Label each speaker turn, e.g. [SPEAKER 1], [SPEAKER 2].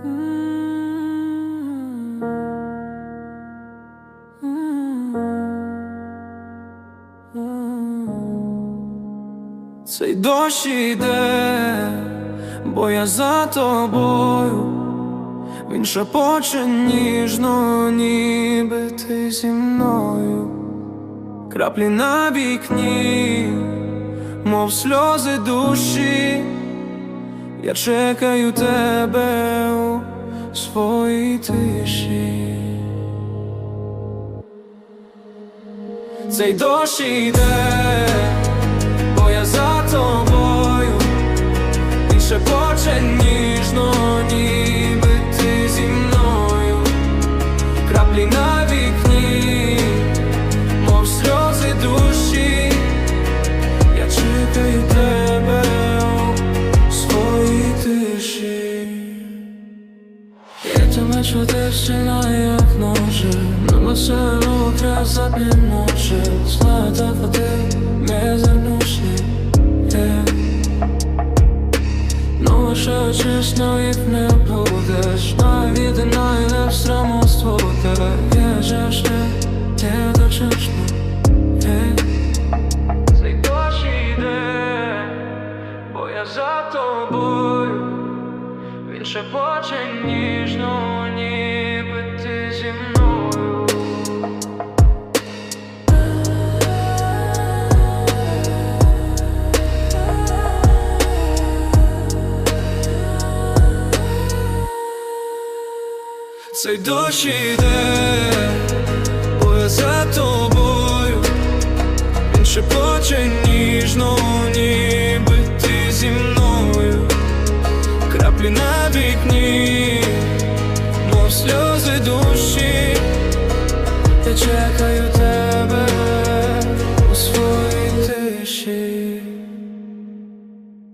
[SPEAKER 1] Цей дощ іде, бо я за тобою. Він шепоче ніжно, ніби ти зі мною. Краплі на вікні, мов сльози душі. Я чекаю тебе у своїй тиші. Цей дощ іде, Я тебе чути сильно, як ночі На веселу краса ночі Злата води, не занушні Ну лише чесно їх не будеш. Навіть не сраму ствоти Є же ще, є дочесно Цей дощ іде, бо я за тобою шепоче ніжно, ніби ти зі мною. Цей дощ іде, бо я за тобою. Він шепоче ніжно, вікні, мов сльози душі, я чекаю